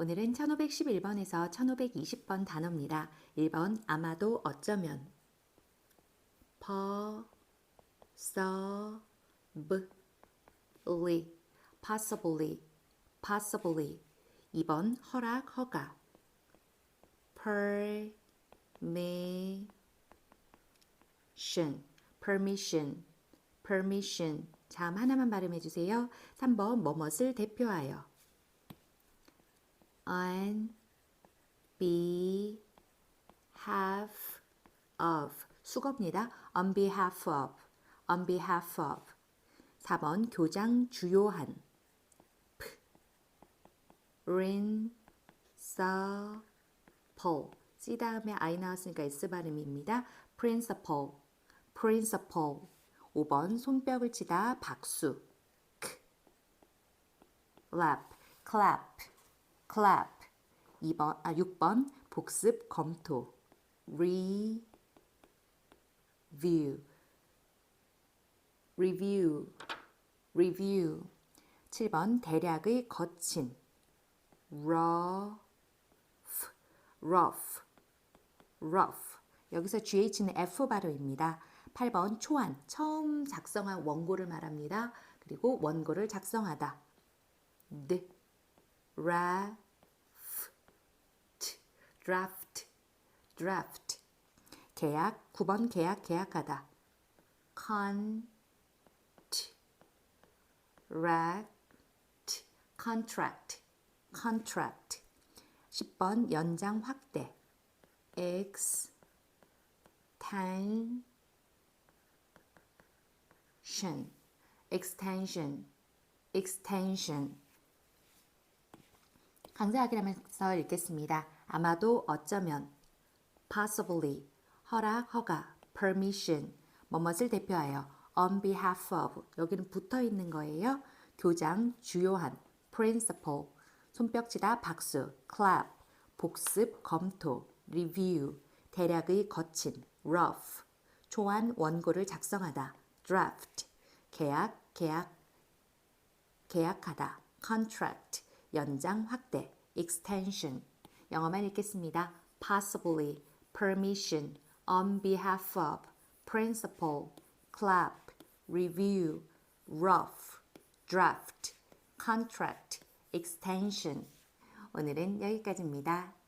오늘은 1511번에서 1520번 단어입니다. 1번 아마도 어쩌면 possibly possibly possibly 2번 허락 허가 permission permission permission 다음 하나만 발음해 주세요. 3번 뭐뭇을 대표하여 on behalf of 수거입니다. on behalf of on behalf of 4번 교장 주요한 principal C 다음에 I 나왔으니까 S 발음입니다. principal principal 5번 손뼉을 치다 박수 clap clap clap. 2번 아 6번 복습 검토. Review. Review. Review. 7번 대략의 거친. Rough. Rough. Rough. 여기서 GH는 F 발음입니다. 8번 초안. 처음 작성한 원고를 말합니다. 그리고 원고를 작성하다. 네. Draft draft draft 계약 9번 계약 계약하다. contract contract contract 10번 연장 확대 extension extension extension 강사하기라면서 읽겠습니다. 아마도 어쩌면 possibly 허락 허가 permission 뭐뭇을 대표하여 on behalf of 여기는 붙어 있는 거예요. 교장 주요한 principal 손뼉치다 박수 clap 복습 검토 review 대략의 거친 rough 초안 원고를 작성하다 draft 계약 계약 계약하다 contract 연장 확대 extension 영어만 읽겠습니다. possibly permission on behalf of principal clap review rough draft contract extension 오늘은 여기까지입니다.